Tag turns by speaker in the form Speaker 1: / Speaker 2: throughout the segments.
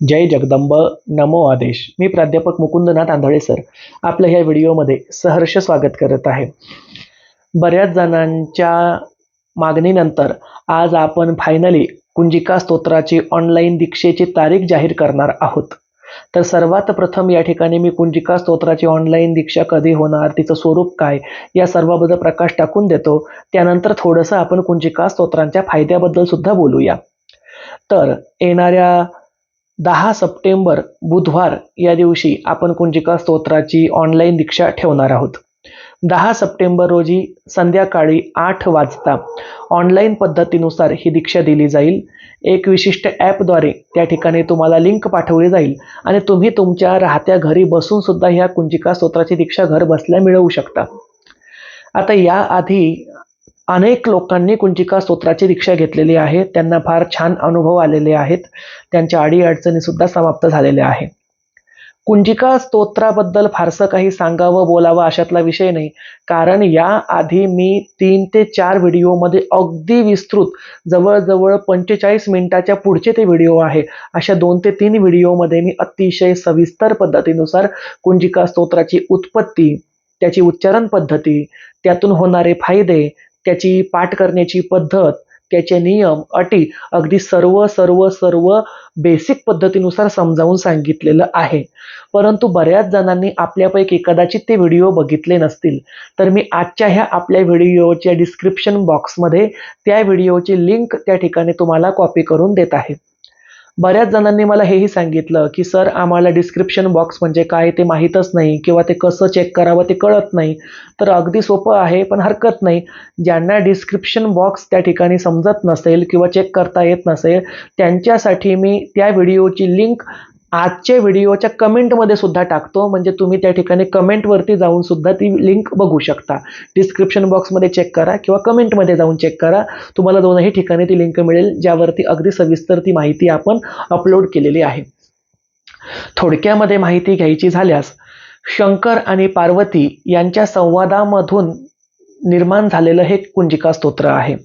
Speaker 1: जय जगदंब नमो आदेश. मी प्राध्यापक मुकुंदनाथ आंधळे सर. आपलं ह्या व्हिडिओमध्ये सहर्ष स्वागत करत आहे. बऱ्याच जणांच्या मागणीनंतर आज आपण फायनली कुंजिका स्तोत्राची ऑनलाईन दीक्षेची तारीख जाहीर करणार आहोत. तर सर्वात प्रथम या ठिकाणी मी कुंजिका स्तोत्राची ऑनलाईन दीक्षा कधी होणार तिचं स्वरूप काय या सर्वाबद्दल प्रकाश टाकून देतो. त्यानंतर थोडंसं आपण कुंजिका स्तोत्रांच्या फायद्याबद्दल सुद्धा बोलूया. तर येणाऱ्या दहा सप्टेंबर बुधवार या दिवशी आपण कुंजिका स्तोत्राची ऑनलाईन दीक्षा ठेवणार आहोत. दहा सप्टेंबर रोजी संध्याकाळी आठ वाजता ऑनलाईन पद्धतीनुसार ही दीक्षा दिली जाईल. एक विशिष्ट ॲपद्वारे त्या ठिकाणी तुम्हाला लिंक पाठवली जाईल आणि तुम्ही तुमच्या राहत्या घरी बसून सुद्धा ह्या कुंजिका स्तोत्राची दीक्षा घर बसल्या मिळवू शकता. आता याआधी अनेक लोकांनी कुंजिका स्तोत्राची दीक्षा घेतलेली आहे. त्यांना फार छान अनुभव आलेले आहेत. त्यांच्या अडीअडचणी सुद्धा समाप्त झालेल्या आहे कुंजिका स्तोत्राबद्दल फारसं काही सांगावं बोलावं अशातला विषय नाही. कारण या आधी मी तीन ते चार व्हिडिओमध्ये अगदी विस्तृत जवळजवळ पंचेचाळीस मिनिटाच्या पुढचे ते व्हिडिओ आहे. अशा दोन ते तीन व्हिडिओमध्ये मी अतिशय सविस्तर पद्धतीनुसार कुंजिका स्तोत्राची उत्पत्ती त्याची उच्चारण पद्धती त्यातून होणारे फायदे त्याची पाठ करण्याची पद्धत त्याचे नियम अटी अगदी सर्व सर्व सर्व बेसिक पद्धतीनुसार समजावून सांगितलेलं आहे. परंतु बऱ्याच जणांनी आपल्यापैकी कदाचित ते व्हिडिओ बघितले नसतील. तर मी आजच्या ह्या आपल्या व्हिडिओच्या डिस्क्रिप्शन बॉक्समध्ये त्या व्हिडिओची लिंक त्या ठिकाणी तुम्हाला कॉपी करून देत आहे. बऱ्याच जणांनी मला हेही सांगितलं की सर आम्हाला डिस्क्रिप्शन बॉक्स म्हणजे काय ते माहीतच नाही किंवा ते कसं चेक करावं ते कळत नाही. तर अगदी सोपं आहे पण हरकत नाही. ज्यांना डिस्क्रिप्शन बॉक्स त्या ठिकाणी समजत नसेल किंवा चेक करता येत नसेल त्यांच्यासाठी मी त्या व्हिडिओची लिंक आजच्या व्हिडिओच्या कमेंटमध्ये सुद्धा टाकतो. म्हणजे तुम्ही त्या ठिकाणी कमेंटवरती जाऊन सुद्धा ती लिंक बघू शकता. डिस्क्रिप्शन बॉक्समध्ये चेक करा किंवा कमेंटमध्ये जाऊन चेक करा. तुम्हाला दोनही ठिकाणी ती लिंक मिळेल ज्यावरती अगदी सविस्तर ती माहिती आपण अपलोड केलेली आहे. थोडक्यामध्ये माहिती घ्यायची झाल्यास शंकर आणि पार्वती यांच्या संवादामधून निर्माण झालेलं हे कुंजिका स्तोत्र आहे.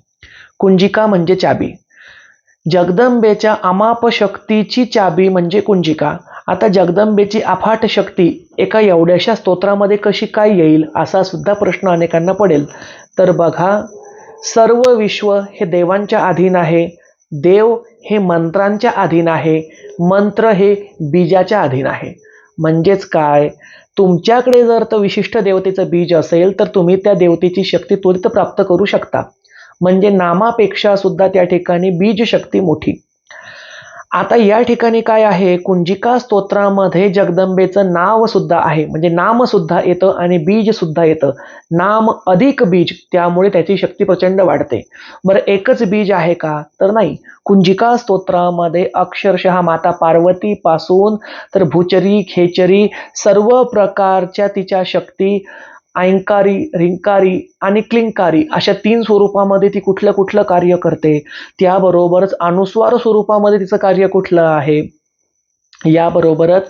Speaker 1: कुंजिका म्हणजे चाबी. जगदंबेच्या अमाप शक्तीची चाबी म्हणजे कुंजिका. आता जगदंबेची अफाट शक्ती एका एवढ्याशा स्तोत्रामध्ये कशी काय येईल असा सुद्धा प्रश्न अनेकांना पडेल. तर बघा सर्व विश्व हे देवांच्या अधीन आहे देव हे मंत्रांच्या अधीन आहे मंत्र हे बीजाच्या अधीन आहे. म्हणजेच काय? तुमच्याकडे जर तर विशिष्ट देवतेचं बीज असेल तर तुम्ही त्या देवतेची शक्ती त्वरित प्राप्त करू शकता. म्हणजे नामापेक्षा सुद्धा त्या ठिकाणी बीज शक्ती मोठी. आता या ठिकाणी काय आहे? कुंजिका स्तोत्रामध्ये जगदंबेचं नाव सुद्धा आहे. म्हणजे नाम सुद्धा येतं आणि बीज सुद्धा येतं. नाम अधिक बीज त्यामुळे त्याची शक्ती प्रचंड वाढते. बरं एकच बीज आहे का? तर नाही. कुंजिका स्तोत्रामध्ये अक्षरशः माता पार्वती पासून तर भुचरी खेचरी सर्व प्रकारच्या तिच्या शक्ती ऐंकारी रिंकारी आणि क्लिंकारी अशा तीन स्वरूपामध्ये ती कुठलं कुठलं कार्य करते त्याबरोबरच अनुस्वार स्वरूपामध्ये तिचं कार्य कुठलं आहे? याबरोबरच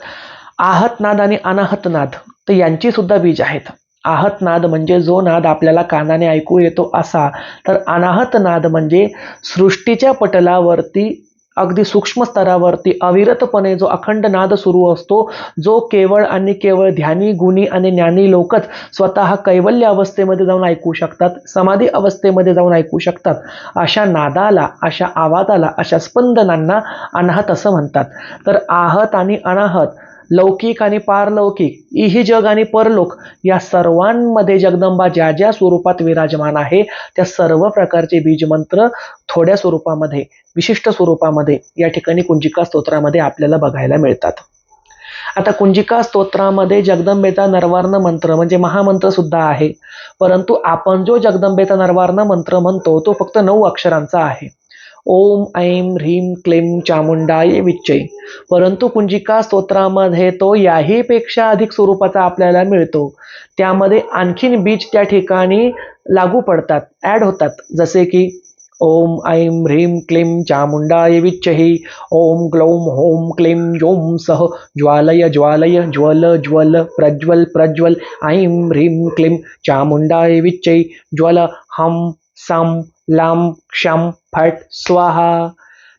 Speaker 1: आहतनाद आणि अनाहतनाद तर यांची सुद्धा बीज आहेत. आहतनाद म्हणजे जो नाद आपल्याला कानाने ऐकू येतो असा. तर अनाहतनाद म्हणजे सृष्टीच्या पटलावरती अगदी सूक्ष्म स्तरावरती अविरतपणे जो अखंड नाद सुरू असतो जो केवळ आणि केवळ ध्यानी गुणी आणि ज्ञानी लोकच स्वतः कैवल्य अवस्थेमध्ये जाऊन ऐकू शकतात समाधी अवस्थेमध्ये जाऊन ऐकू शकतात. अशा नादाला अशा आवाजाला अशा स्पंदनांना अनाहत असं म्हणतात. तर आहत आणि अनाहत लौकिक आणि पारलौकिक इही जग आणि परलोक या सर्वांमध्ये जगदंबा ज्या ज्या स्वरूपात विराजमान आहे त्या सर्व प्रकारचे बीजमंत्र थोड्या स्वरूपामध्ये विशिष्ट स्वरूपामध्ये या ठिकाणी कुंजिका स्तोत्रामध्ये आपल्याला बघायला मिळतात. आता कुंजिका स्तोत्रामध्ये जगदंबेचा नरवार्ण मंत्र म्हणजे महामंत्र सुद्धा आहे. परंतु आपण जो जगदंबेचा नरवार्ण मंत्र म्हणतो तो फक्त नऊ अक्षरांचा आहे. ओम ऐं ह्रीं क्लीं चामुंडाय विच्चय परंतु कुंजिका स्तोत्रामध्ये तो याहीपेक्षा अधिक स्वरूपाचा आपल्याला मिळतो. त्यामध्ये आणखीन बीज त्या ठिकाणी लागू पडतात ॲड होतात जसे की ओम ऐं ह्रीं क्लीं चामुंडाय विच्चहि ओम ग्लौम होम क्लीं योम सह ज्वालय ज्वालय ज्वल ज्वल प्रज्वल प्रज्वल ऐं ह्रीं क्लीं चामुंडाय विच्चै. ज्वल हम सम लांब क्षम फट स्वाहा.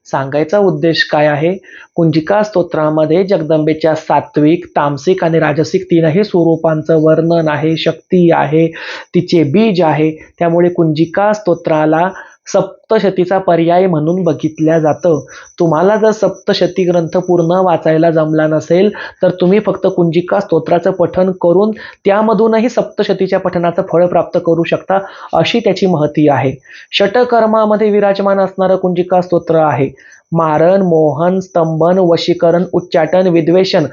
Speaker 1: सांगायचा उद्देश काय आहे? कुंजिका स्तोत्रामध्ये जगदंबेच्या सात्विक तामसिक आणि राजसिक तीनही स्वरूपांचं वर्णन आहे शक्ती आहे तिचे बीज आहे. त्यामुळे कुंजिका स्तोत्राला सप्तशतीचा पर्याय म्हणून बघितल्या जातं. तुम्हाला जर सप्तशती ग्रंथ पूर्ण वाचायला जमला नसेल तर तुम्ही फक्त कुंजिका स्तोत्राचं पठन करून त्यामधूनही सप्तशतीच्या पठनाचं फळ प्राप्त करू शकता अशी त्याची महती आहे. षटकर्मामध्ये विराजमान असणारं कुंजिका स्तोत्र आहे. मारण मोहन स्तंभन वशीकरण उच्चाटन विद्वेषण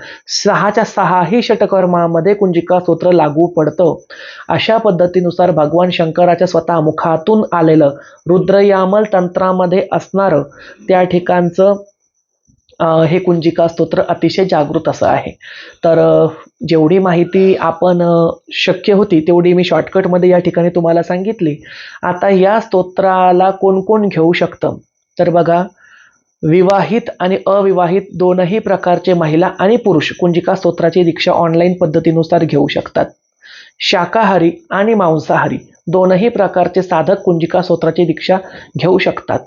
Speaker 1: सहाच्या सहाही षटकर्मामध्ये कुंजिका स्तोत्र लागू पडतं. अशा पद्धतीनुसार भगवान शंकराच्या स्वतः मुखातून आलेलं रुद्रयामल तंत्रामध्ये असणारं त्या ठिकाणचं हे कुंजिका स्तोत्र अतिशय जागृत असं आहे. तर जेवढी माहिती आपण शक्य होती तेवढी मी शॉर्टकटमध्ये या ठिकाणी तुम्हाला सांगितली. आता या स्तोत्राला कोण कोण घेऊ शकतं? तर बघा विवाहित आणि अविवाहित दोनही प्रकारचे महिला आणि पुरुष कुंजिका स्तोत्राची दीक्षा ऑनलाईन पद्धतीनुसार घेऊ शकतात. शाकाहारी आणि मांसाहारी दोनही प्रकारचे साधक कुंजिका स्तोत्राची दीक्षा घेऊ शकतात.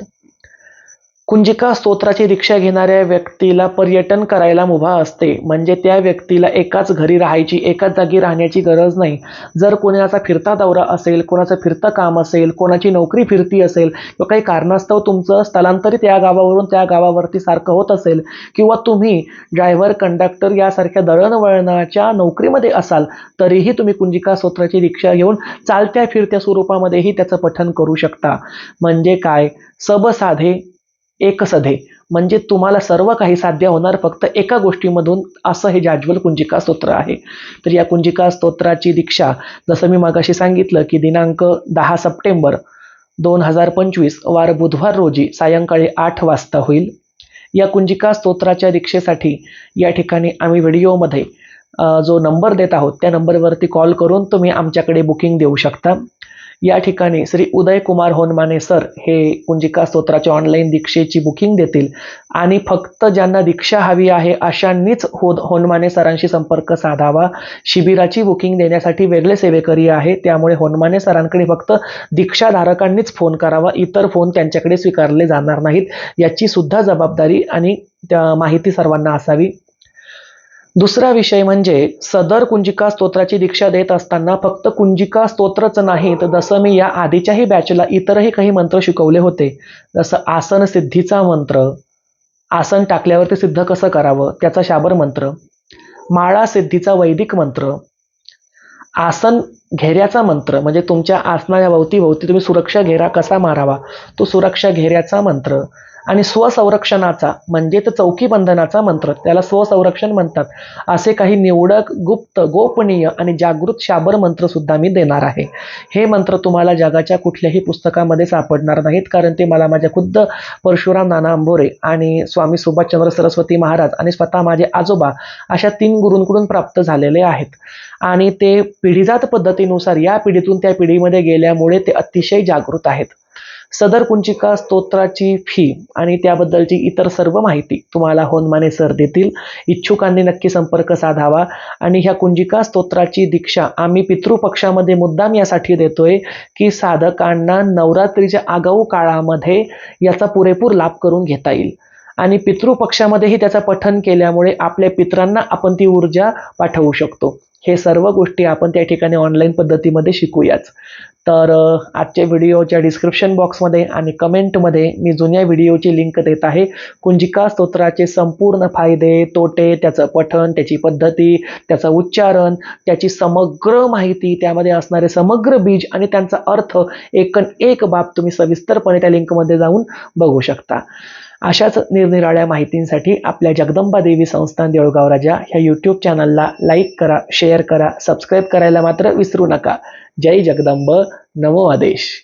Speaker 1: कुंजिका स्तोत्राची दीक्षा घेणाऱ्या व्यक्तीला पर्यटन करायला मुभा असते. म्हणजे त्या व्यक्तीला एकाच घरी राहायची एकाच जागी राहण्याची गरज नाही. जर कोणाचा फिरता दौरा असेल कोणाचं फिरतं काम असेल कोणाची नोकरी फिरती असेल किंवा काही कारणास्तव तुमचं स्थलांतरित या गावावरून त्या गावावरती सारखं होत असेल किंवा तुम्ही ड्रायव्हर कंडक्टर यासारख्या दळणवळणाच्या नोकरीमध्ये असाल तरीही तुम्ही कुंजिका स्तोत्राची दीक्षा घेऊन चालत्या फिरत्या स्वरूपामध्येही त्याचं पठन करू शकता. म्हणजे काय? सब एकसधे. एक सधे म्हणजे तुम्हाला सर्व काही साध्य होणार फक्त एका गोष्टीमधून असं हे जाज्वल कुंजिका स्तोत्र आहे. तर या कुंजिका स्तोत्राची दीक्षा जसं मी मागाशी सांगितलं की दिनांक दहा सप्टेंबर दोन हजार पंचवीस वार बुधवार रोजी सायंकाळी आठ वाजता होईल. या कुंजिका स्तोत्राच्या दीक्षेसाठी या ठिकाणी आम्ही व्हिडिओमध्ये जो नंबर देत आहोत त्या नंबरवरती कॉल करून तुम्ही आमच्याकडे बुकिंग देऊ शकता. या ठिकाणी श्री उदय कुमार होनमाने सर हे कुंजिका स्तोत्राच्या ऑनलाईन दीक्षेची बुकिंग देतील. आणि फक्त ज्यांना दीक्षा हवी आहे अशांनीच हो होनमाने सरांशी संपर्क साधावा. शिबिराची बुकिंग देण्यासाठी वेगळे सेवेकरी आहे त्यामुळे होनमाने सरांकडे फक्त दीक्षाधारकांनीच फोन करावा. इतर फोन त्यांच्याकडे स्वीकारले जाणार नाहीत. याची सुद्धा जबाबदारी आणि त्या माहिती सर्वांना असावी. दुसरा विषय म्हणजे सदर कुंजिका स्तोत्राची दीक्षा देत असताना फक्त कुंजिका स्तोत्रच नाही तर जसं मी या आधीच्याही बॅचला इतरही काही मंत्र शिकवले होते जसं आसन सिद्धीचा मंत्र. आसन टाकल्यावरती सिद्ध कसं करावं? त्याचा शाबर मंत्र. माळा सिद्धीचा वैदिक मंत्र. आसन घेऱ्याचा मंत्र म्हणजे तुमच्या आसनाच्या भोवती भोवती तुम्ही सुरक्षा घेरा कसा मारावा? तो सुरक्षा घेऱ्याचा मंत्र. आणि स्वसंरक्षणाचा म्हणजे तर चौकी बंधनाचा मंत्र त्याला स्वसंरक्षण म्हणतात. असे काही निवडक गुप्त गोपनीय आणि जागृत शाबर मंत्र सुद्धा मी देणार आहे. हे मंत्र तुम्हाला जगाच्या कुठल्याही पुस्तकामध्ये सापडणार नाहीत कारण ते मला माझ्या खुद्द परशुराम नाना अंबोरे आणि स्वामी सुभाषचंद्र सरस्वती महाराज आणि स्वतः माझे आजोबा अशा तीन गुरूंकडून प्राप्त झालेले आहेत. आणि ते पिढीजात पद्धतीनुसार या पिढीतून त्या पिढीमध्ये गेल्यामुळे ते अतिशय जागृत आहेत. सदर कुंचिका स्तोत्राची फी आणि त्याबद्दलची इतर सर्व माहिती तुम्हाला होनमाने सर देतील. इच्छुकांनी नक्की संपर्क साधावा आणि ह्या कुंजिका स्तोत्राची दीक्षा आम्ही पितृपक्षामध्ये मुद्दाम यासाठी देतोय की साधकांना नवरात्रीच्या आगाऊ काळामध्ये याचा पुरेपूर लाभ करून घेता येईल. आणि पितृपक्षामध्येही त्याचं पठन केल्यामुळे आपल्या पित्रांना आपण ती ऊर्जा पाठवू शकतो. हे सर्व गोष्टी आपण त्या ठिकाणी ऑनलाईन पद्धतीमध्ये शिकूयाच. तर आजच्या व्हिडिओच्या डिस्क्रिप्शन बॉक्समध्ये आणि कमेंटमध्ये मी जुन्या व्हिडिओची लिंक देत आहे. कुंजिका स्तोत्राचे संपूर्ण फायदे तोटे त्याचं पठण त्याची पद्धती त्याचं उच्चारण त्याची समग्र माहिती त्यामध्ये असणारे समग्र बीज आणि त्यांचा अर्थ एकन एक बाब तुम्ही सविस्तरपणे त्या लिंकमध्ये जाऊन बघू शकता. अशाच निरनिराळ्या माहितींसाठी आपल्या जगदंबा देवी संस्थान देऊळगाव राजा ह्या यूट्यूब चॅनलला लाईक करा शेअर करा सबस्क्राईब करायला मात्र विसरू नका. जय जगदंब नमो आदेश.